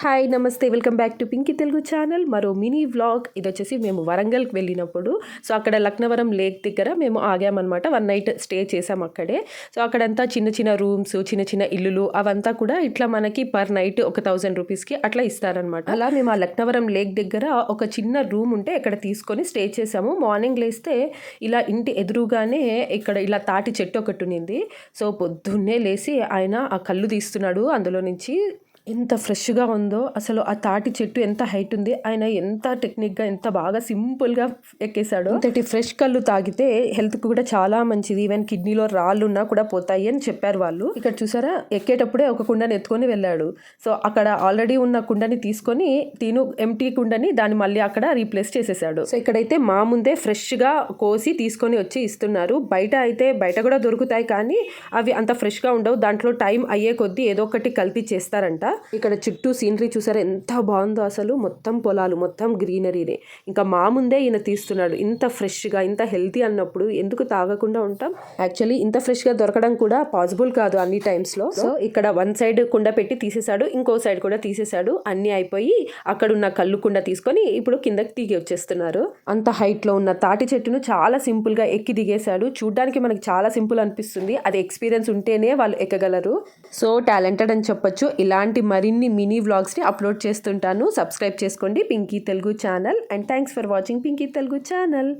Hi నమస్తే welcome back to Pinky Telugu channel. మరో mini vlog. ఇది వచ్చేసి మేము వరంగల్కి వెళ్ళినప్పుడు. సో అక్కడ లక్నవరం లేక్ దగ్గర మేము ఆగామన్నమాట. వన్ నైట్ స్టే చేసాం అక్కడే. సో అక్కడంతా చిన్న చిన్న రూమ్స్ చిన్న చిన్న ఇల్లులు అవంతా కూడా ఇట్లా మనకి పర్ నైట్ ఒక థౌజండ్ రూపీస్కి అట్లా ఇస్తారనమాట అలా మేము ఆ లక్నవరం లేక్ దగ్గర ఒక చిన్న రూమ్ ఉంటే ఇక్కడ తీసుకొని స్టే చేసాము. మార్నింగ్ లేస్తే ఇలా ఇంటి ఎదురుగానే ఇక్కడ ఇలా తాటి చెట్టు ఒకటి ఉన్నింది. సో పొద్దున్నే లేచి ఆయన ఆ కళ్ళు తీస్తున్నాడు. అందులో నుంచి ఎంత ఫ్రెష్గా ఉందో అసలు ఆ తాటి చెట్టు ఎంత హైట్ ఉంది ఆయన ఎంత టెక్నిక్గా ఎంత బాగా సింపుల్గా ఎక్కేశాడు. అంతటి ఫ్రెష్ కళ్ళు తాగితే హెల్త్కి కూడా చాలా మంచిది. ఈవెన్ కిడ్నీలో రాళ్ళు ఉన్నా కూడా పోతాయి అని చెప్పారు వాళ్ళు. ఇక్కడ చూసారా? ఎక్కేటప్పుడే ఒక కుండని ఎత్తుకొని వెళ్ళాడు. సో అక్కడ ఆల్రెడీ ఉన్న కుండని తీసుకొని తిను ఎంటీ కుండని దాన్ని మళ్ళీ అక్కడ రీప్లేస్ చేసేసాడు సో ఇక్కడైతే మా ముందే ఫ్రెష్గా కోసి తీసుకొని వచ్చి ఇస్తున్నారు. బయట అయితే బయట కూడా దొరుకుతాయి కానీ అవి అంత ఫ్రెష్గా ఉండవు. దాంట్లో టైం అయ్యే కొద్దీ ఏదో ఒకటి కలిపి చేస్తారంట. ఇక్కడ చుట్టూ సీనరీ చూసారా? ఎంత బాగుందో అసలు. మొత్తం పొలాలు మొత్తం గ్రీనరీనే ఇంకా మా ముందే ఈయన తీస్తున్నాడు. ఇంత ఫ్రెష్గా ఇంత హెల్తీ అన్నప్పుడు ఎందుకు తాగకుండా ఉంటాం? యాక్చువల్లీ ఇంత ఫ్రెష్గా దొరకడం కూడా పాసిబుల్ కాదు అన్ని టైమ్స్లో సో ఇక్కడ వన్ సైడ్ కుండ పెట్టి తీసేశాడు ఇంకో సైడ్ కూడా తీసేశాడు. అన్ని అయిపోయి అక్కడ ఉన్న కళ్ళు కుండ తీసుకొని ఇప్పుడు కిందకి దిగి వచ్చేస్తున్నారు. అంత హైట్లో ఉన్న తాటి చెట్టును చాలా సింపుల్గా ఎక్కి దిగేశాడు. చూడ్డానికి మనకి చాలా సింపుల్ అనిపిస్తుంది. అది ఎక్స్పీరియన్స్ ఉంటేనే వాళ్ళు ఎక్కగలరు. సో టాలెంటెడ్ అని చెప్పొచ్చు. ఇలాంటి మరిన్ని మినీ వ్లాగ్స్ని అప్లోడ్ చేస్తుంటాను. సబ్స్క్రైబ్ చేసుకోండి Pinky Telugu channel. And thanks for watching Pinky Telugu channel.